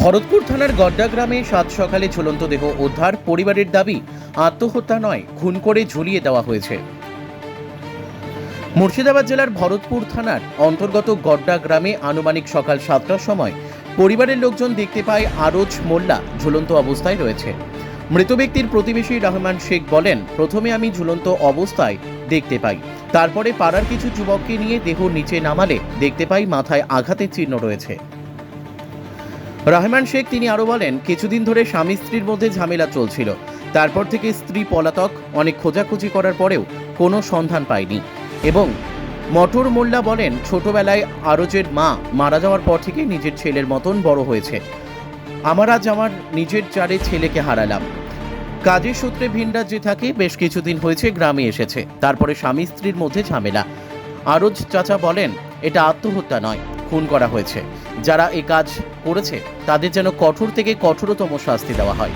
ভরতপুর থানার গড্ডা গ্রামে সাত সকালে ঝুলন্ত দেহ উদ্ধার পরিবারের দাবি, আত্মহত্যা নয়, খুন করে ঝুলিয়ে দেওয়া হয়েছে। মুর্শিদাবাদ জেলার ভরতপুর থানার অন্তর্গত গড্ডা গ্রামে আনুমানিক সকাল সাতটার সময় পরিবারের লোকজন দেখতে পায় আরজ মোল্লা ঝুলন্ত অবস্থায় রয়েছে। মৃত ব্যক্তির প্রতিবেশী রহমান শেখ বলেন, প্রথমে আমি ঝুলন্ত অবস্থায় দেখতে পাই। তারপরে পাড়ার কিছু যুবককে নিয়ে দেহ নিচে নামালে দেখতে পাই মাথায় আঘাতের চিহ্ন রয়েছে। রহমান শেখ, তিনি আরও বলেন, কিছুদিন ধরে স্বামী স্ত্রীর মধ্যে ঝামেলা চলছিল। তারপর থেকে স্ত্রী পলাতক, অনেক খোঁজাখুঁজি করার পরেও কোনো সন্ধান পায়নি। এবং মটর মোল্লা বলেন, ছোটবেলায় আরজের মা মারা যাওয়ার পর থেকে নিজের ছেলের মতন বড় হয়েছে। আমার আজ আমার নিজের চারে ছেলেকে হারালাম। কাজের সূত্রে ভিন রাজ্যে থাকে, বেশ কিছুদিন হয়েছে, গ্রামে এসেছে। তারপরে স্বামী স্ত্রীর মধ্যে ঝামেলা। আরজ চাচা বলেন, এটা আত্মহত্যা নয়। খুন করা হয়েছে। যারা এই কাজ করেছে, তাদের যেন কঠোর থেকে কঠোরতম শাস্তি দেওয়া হয়।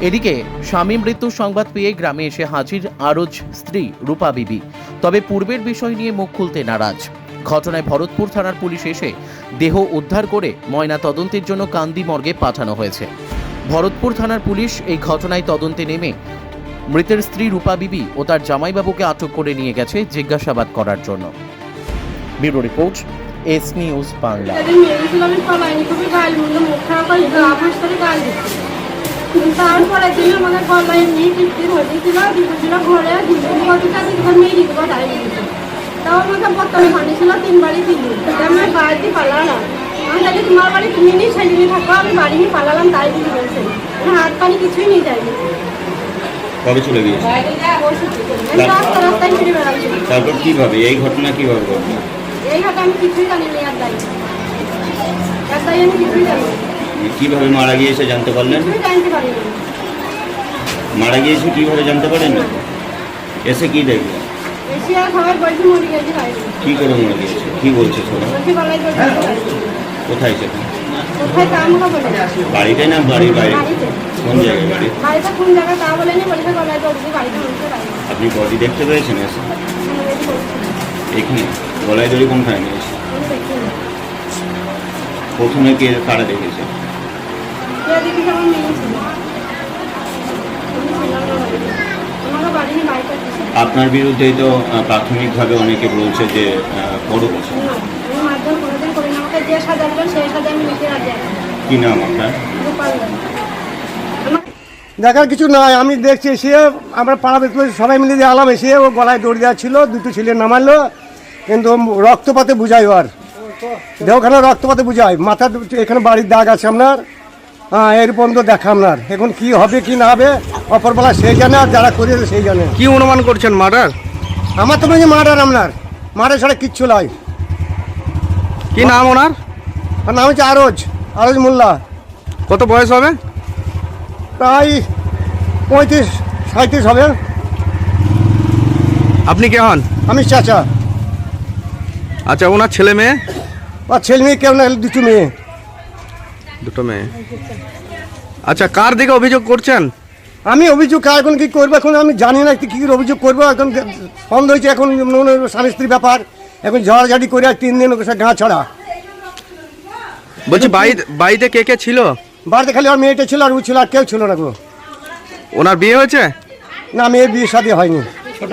এদিকে, স্বামী মৃত্যুর সংবাদ পেয়ে গ্রামে এসে হাজির আরজ স্ত্রী রূপা বিবি। তবে পূর্বের বিষয় নিয়ে মুখ খুলতে নারাজ। ঘটনায় ভরতপুর থানার পুলিশ এসে দেহ উদ্ধার করে ময়না তদন্তের জন্য কান্দি মর্গে পাঠানো হয়েছে। ভরতপুর থানার পুলিশ এই ঘটনায় তদন্তে নেমে মৃতের স্ত্রী রূপা বিবি ও তার জামাইবাবুকে আটক করে নিয়ে গেছে জিজ্ঞাসাবাদ করার জন্য। Bureau report S news Bangla তারপরে দিন আমাকে গলায় এমনি কিস্তির হয়েছিল দিয়েছিল ঘরে দিদি কতটা মেয়ে দিদি ঘর আই তাও আমাকে বোতলে পানি ছিল তিনবারই দিলি আমি বাড়িতে পালালাম আমি তাহলে তোমার বাড়ি তুমি নিয়ে ছেলে থাকো আমি বাড়ি নিয়ে পালালাম তাই দিদি বলছে হাত পানি কিছুই নিয়ে যাইনি কবে চলে গিয়েছে? রাস্তা রাস্তায় ঘুরে বেড়াচ্ছি। তারপর কীভাবে? এই ঘটনা কীভাবে ঘটলো? এই হাতে আমি কিছুই জানি না আর তাই আর তাই আমি কিছুই জানি না। কীভাবে মারা গিয়েছে জানতে পারলেন? কিছুই জানতে মারা গিয়েছে কীভাবে জানতে পারেন? না। এসে কি দেখলেন? বেশি আর খাবার বলছি মরে গেছি কি করে মারা গিয়েছে? কি বলছে সবাই? বলছি বলাই বলছি কোথায় আমাকে বাড়িতে না বাড়ির বাইরে? কোন জায়গায় বাড়ি? বাড়িতে কোন জায়গা তা বলেনি বলছে গলায় বলছি বাড়িতে বলছে বাড়িতে আপনি বডি দেখতে পেয়েছেন এসে? এখানে? গলায় দড়ি কোনখানে নিয়েছে প্রথমে কে কারা দেখেছে? বাড়ি দিছে আপনার বিরুদ্ধেই তো প্রাথমিকভাবে অনেকে বলছে যে রাজি আছি কি নাম আপনার? দেখার কিছু নয় আমি দেখছি সে আমরা পাড়া সবাই মিলে দিয়ে আলাম এসে ও গলায় দৌড় দেওয়া ছিল দুটো ছেলে নামালো কিন্তু রক্তপাতে বুঝাই ওর দেহখানে রক্তপাতে বুঝাই। মাথা এখানে বাড়ির দাগ আছে আপনার। হ্যাঁ এর পর্যন্ত দেখা আপনার। এখন কি হবে কি না হবে অপরবেলা সেই জানে আর যারা করেছে সেই জানে। কি অনুমান করছেন মার্ডার? আমার তো মনে মারার আপনার। মার্ডার ছাড়া কিচ্ছু নয় কি নাম ওনার? আর নাম হচ্ছে আরজ আরজ মোল্লা। কত বয়স হবে? প্রায় পঁয়ত্রিশ সাঁত্রিশ হবে। আপনি কে হন? আমি চাচা। আচ্ছা ওনার ছেলে মেয়ে? আর ছেলে মেয়ে কেউ না দুটো মেয়ে। দুটো মেয়ে। আচ্ছা কার দিকে অভিযোগ করছেন? আমি অভিযোগ এখন কি করব? এখন আমি জানি না কি কি অভিযোগ করব। এখন সন্দেহ হয়েছে এখন স্বামী স্ত্রীর ব্যাপার। এখন ঝড়াঝাড়ি করে আর তিন দিন ওকে গা ছাড়া। বলছি বাড়ি বাড়িতে কে কে ছিল? বাড়িতে খালি আমার মেয়েটা ছিল আর ও ছিল আর কেউ ছিল না গো। ওনার বিয়ে হয়েছে? না মেয়ের বিয়ে শাদী হয়নি।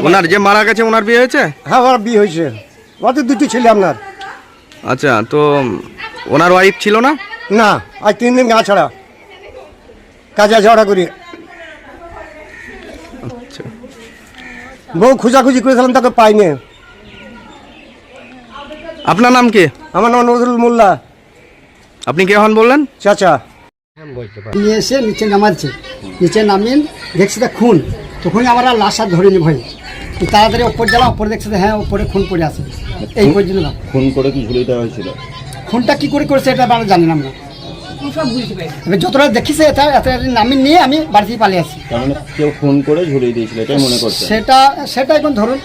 ওনার যে মারা গেছে ওনার বিয়ে হয়েছে? হ্যাঁ আমার বিয়ে হয়েছে। অত দুটো ছেলে আপনার। আচ্ছা তো ওনার ওয়াইফ ছিল না? না আজ তিন দিন গা ছাড়া। কাজে ঝগড়া করি। আচ্ছা। বউ খোঁজাখুঁজি করেছিলাম তাকে পাইনি। আপনার নাম কি? আমার নাম নজরুল মোল্লা। আপনি কে হন বললেন? চাচা। নিয়ে এসে নিচে নামাচ্ছে। নিচে নামিয়ে দেখছি তা খুন। তখনই আমরা লাশ আর ধরিনি ভয় তাড়াতাড়ি ওপর গেলাম ওপরে দেখছে যে হ্যাঁ ওপরে খুন পড়ে আছে। এই পর্যন্ত না। খুন করে কি ঝুলিয়ে দেওয়া হয়েছিল? খুনটা কি করে করেছে এটা আমরা জানি না আমরা। এবার যতটা দেখিছে এটা নামিয়ে নিয়ে আমি বাড়ি থেকে পালিয়ে আসি। তার মানে কেউ খুন করে ঝুলিয়ে দিয়েছিল এটাই মনে করছে? সেটা সেটা এখন ধরুন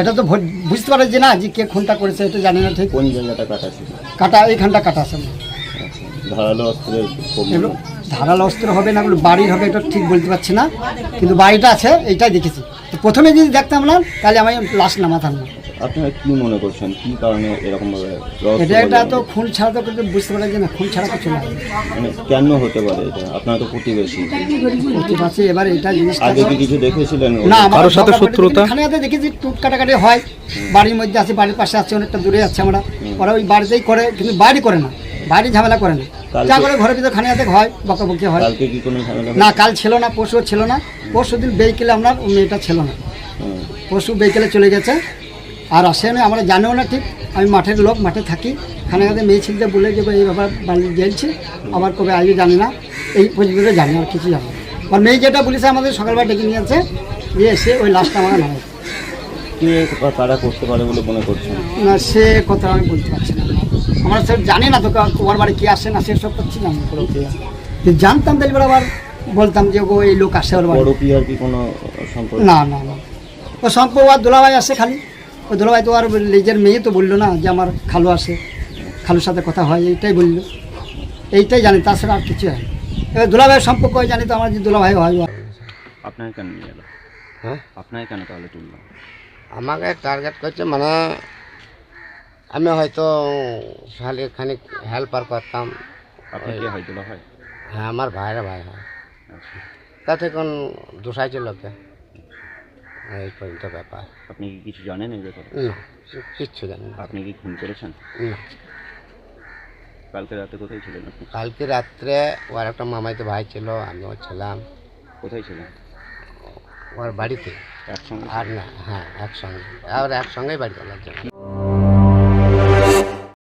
এটা তো বুঝতে পারে যে না যে কে খুনটা করেছে এটা জানি না ঠিক। কোন জায়গাটা কাটা ছিল? কাটা এইখানটা কাটা আছে। ধারালো অস্ত্রের ধারালো অস্ত্র হবে না বাড়ির হবে এটা ঠিক বলতে পারছি না। কিন্তু বাড়িটা আছে এইটাই দেখেছি। প্রথমে যদি দেখতাম না তাহলে আমি লাশ নামাতাম না। আপনারা কি মনে করছেন? কি কারণে এরকম ভাবে এটা একটা তো খুন ছাড়া তো কিন্তু বুঝতে পারা যায় না খুন ছাড়া কিছু না। মানে কেন হতে পারে এটা? আপনারা তো প্রতিবেশী। পারছি এবার এটা জিনিসটা আগে কি কিছু দেখেছিলেন? না কারোর সাথে শত্রুতা? খানে হাতে দেখেছি টুট কাটাকাটি হয়। বাড়ির মধ্যে আছে বাড়ির পাশে আছে অনেকটা দূরে আছে আমরা। ওরা ওই বাড়িতেই করে কিন্তু বাড়ি করে না। বাড়ি ঝামেলা করে না। যা করে ঘরের ভিতরে খানে হাতে হয় বকাবকি হয়। কালকে কি কোনো ঝামেলা না কাল ছিল না পরশুও ছিল না। পরশু দিন বেইকেলে আপনার মেয়েটা ছিল না। পরশু বেইকেলে চলে গেছে। আর আসে না আমরা জানিও না ঠিক। আমি মাঠের লোক মাঠে থাকি। খানে হাতে মেয়ে ছেলেদের বলে যে এই ব্যাপার বাড়ি গেলছে। আবার কবে আগে জানি না। এই পর্যন্ত জানি আর কিছু জানি আর মেয়ে যেটা বলেছে আমাদের সকালবেলা ডেকে নিয়ে আছে দিয়ে এসে ওই লাশটা আমার বা কারা করতে পারে বলে মনে করছেন? না সে কথা আমি বলতে পারছি না। আমরা স্যার জানি না তো ওর বাড়ি কি আসে না সেসব করছি না জানতাম তাহলে এবার আবার বলতাম যে ও এই লোক আসে ওর বাড়ি। পিয়ার কি কোনো সম্পর্ক? না না না। ও সম্পর্ক আর দোলাভাই আসে খালি। ও দোলাভাই তো আর নিজের মেয়ে তো বলল না যে আমার খালু আসে খালুর সাথে কথা হয় এইটাই বলল। এইটাই জানি তাছাড়া আর কিছু হয় এবার দোলাভাইয়ের সম্পর্ক হয় জানি তো আমার যে দোলাভাই হয় হয়। আপনাকে কেন নিয়ে এলো? হ্যাঁ? আপনাকে কেন তাহলে তুললো? আমাকে টার্গেট করছে মানে আমি হয়তো খালি খানিক হেল্পার করতাম। হয় আমার ভাইরা ভাই হয়। তাতে কোন দোষাইছে লোকে? এই পর্যন্ত ব্যাপার। আপনি কি কিছু জানেন এই ব্যাপারে? না কিচ্ছু জানি না। আপনি কি খুন করেছেন? না। কালকে রাতে কোথায় ছিলেন আপনি? কালকে রাত্রে ওর একটা মামাইতে ভাই ছিল আমিও ছিলাম। কোথায় ছিলেন? ওর বাড়িতে। একসঙ্গে? আর না হ্যাঁ একসঙ্গে। আর একসঙ্গেই বাড়ি চলার জন্য।